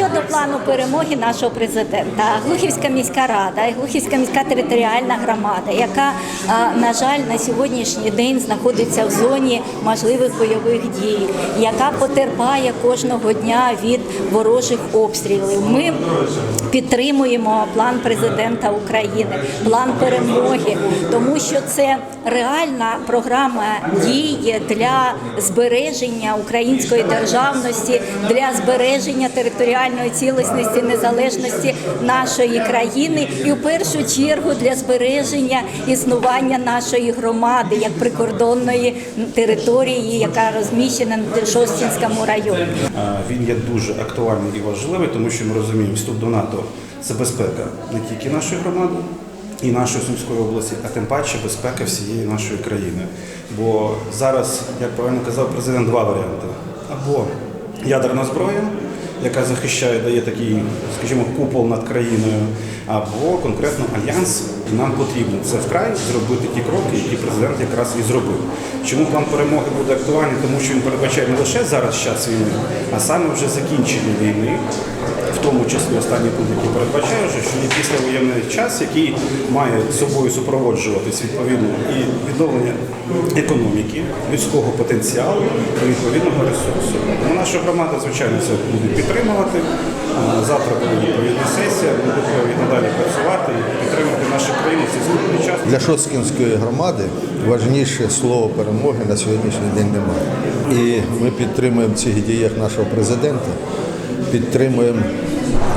Щодо плану перемоги нашого президента, Глухівська міська рада і Глухівська міська територіальна громада, яка, на жаль, на сьогоднішній день знаходиться в зоні можливих бойових дій, яка потерпає кожного дня від ворожих обстрілів. Ми підтримуємо план президента України, план перемоги, тому що це реальна програма дій для збереження української державності, для збереження територіальної цілісності, незалежності нашої країни, і в першу чергу для збереження існування нашої громади як прикордонної території, яка розміщена на Шостінському районі. Він є дуже актуальний і важливий, тому що ми розуміємо, вступ до НАТО це безпека не тільки нашої громади і нашої Сумської області, а тим паче безпека всієї нашої країни. Бо зараз, як правильно казав президент, два варіанти: або ядерна зброя, яка захищає, дає такий, скажімо, купол над країною, або конкретно альянс, нам потрібно це вкрай зробити ті кроки, які президент якраз і зробив. Чому план перемоги буде актуальний? Тому що він передбачає не лише зараз час війни, а саме вже закінчення війни, в тому числі останній пункт, який передбачає, що є післявоєнний час, який має собою супроводжуватись відповідно і відновлення економіки, людського потенціалу і відповідного ресурсу. Ну, наша громада, звичайно, це буде підтримувати. А, Завтра буде відповідна сесія, ми готові надалі працювати і підтримати нашу країну цей скрутний час. Для Шоцкінської громади важніше слово перемоги на сьогоднішній день немає. І ми підтримуємо цих діях нашого президента, підтримуємо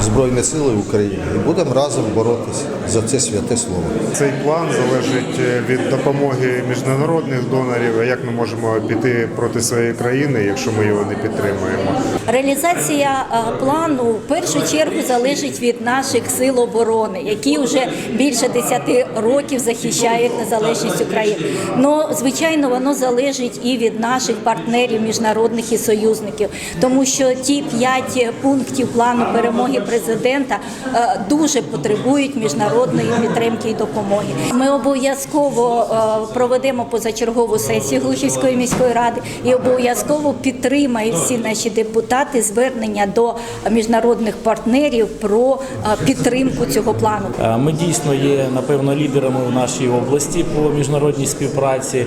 Збройні Сили України і будемо разом боротися за це святе слово. Цей план залежить е, від допомоги міжнародних донорів. Як ми можемо піти проти своєї країни, якщо ми його не підтримуємо? Реалізація е, плану в першу чергу залежить від наших сил оборони, які вже більше 10 років захищають незалежність України. Ну, звичайно, воно залежить і від наших партнерів, міжнародних і союзників, тому що ті п'ять пунктів плану перемоги президента е, дуже потребують міжнародної підтримки і допомоги. Ми обов'язково е, проведемо позачергову сесію Глухівської міської ради і обов'язково підтримають всі наші депутати звернення до міжнародних партнерів про е, підтримку цього плану. Ми дійсно є напевно лідерами в нашій області по міжнародній співпраці.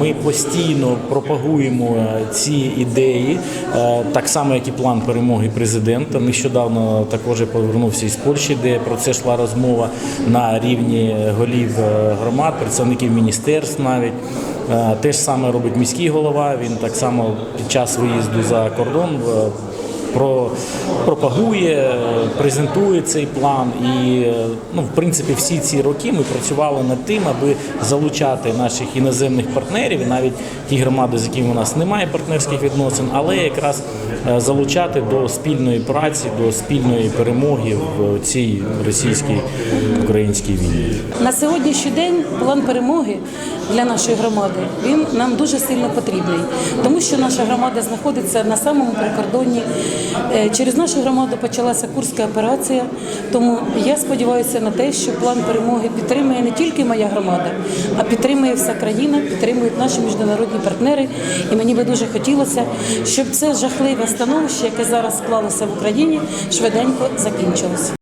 Ми постійно пропагуємо ці ідеї, так само як і план перемоги президента. Нещодавно також повернувся із Польщі, де про це йшла розмова на рівні голів е, громад, представників міністерств навіть. Е, Те ж саме робить міський голова. Він так само під час виїзду за кордон е, про пропагує, презентує цей план. І е, ну, в принципі, всі ці роки ми працювали над тим, аби залучати наших іноземних партнерів, навіть ті громади, з якими у нас немає партнерських відносин, але якраз е, залучати до спільної праці, до спільної перемоги в цій російській українській війні. На сьогоднішній день план перемоги для нашої громади він нам дуже сильно потрібний, тому що наша громада знаходиться на самому прикордонні. Е, Через нашу громаду почалася курська операція. Тому я сподіваюся на те, що план перемоги підтримує не тільки моя громада, а підтримує вся країна, підтримують наші міжнародні партнери. І мені би дуже хотілося, щоб це жахливе становище, яке зараз склалося в Україні, швиденько закінчилося.